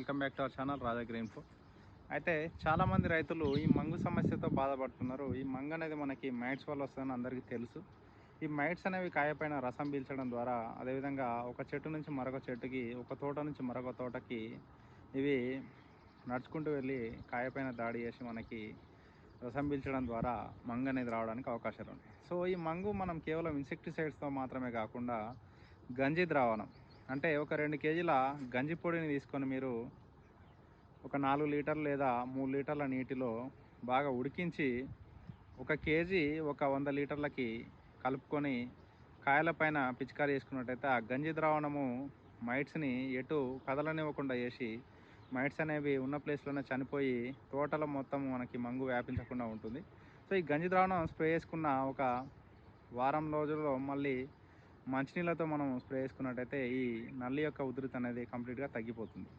Welcome back to our channel Raja Green అయితే చాలామంది రైతులు ఈ మంగు సమస్యతో బాధపడుతున్నారు. ఈ మంగు అనేది మనకి మైట్స్ వల్ల వస్తుందని అందరికీ తెలుసు. ఈ మైట్స్ అనేవి కాయపైన రసం పీల్చడం ద్వారా అదేవిధంగా ఒక చెట్టు నుంచి మరొక చెట్టుకి ఒక తోట నుంచి మరొక తోటకి ఇవి నడుచుకుంటూ వెళ్ళి కాయపైన దాడి చేసి మనకి రసం పీల్చడం ద్వారా మంగు అనేది రావడానికి అవకాశాలు ఉన్నాయి. సో ఈ మంగు మనం కేవలం ఇన్సెక్టిసైడ్స్తో మాత్రమే కాకుండా గంజి ద్రావణం అంటే ఒక రెండు కేజీల గంజి పొడిని తీసుకొని మీరు ఒక నాలుగు లీటర్లు లేదా మూడు లీటర్ల నీటిలో బాగా ఉడికించి ఒక కేజీ ఒక వంద లీటర్లకి కలుపుకొని కాయల పైన పిచికారీ చేసుకున్నట్టయితే ఆ గంజి ద్రావణము మైట్స్ని ఎటు కదలనివ్వకుండా చేసి మైట్స్ అనేవి ఉన్న ప్లేస్లోనే చనిపోయి తోటలో మొత్తం మనకి మంగు వ్యాపించకుండా ఉంటుంది. సో ఈ గంజి ద్రావణం స్ప్రే చేసుకున్న ఒక వారం రోజుల్లో మళ్ళీ మంచినీళ్ళతో మనం స్ప్రే చేసుకున్నట్టయితే ఈ నల్లి యొక్క ఉధృతి అనేది కంప్లీట్గా తగ్గిపోతుంది.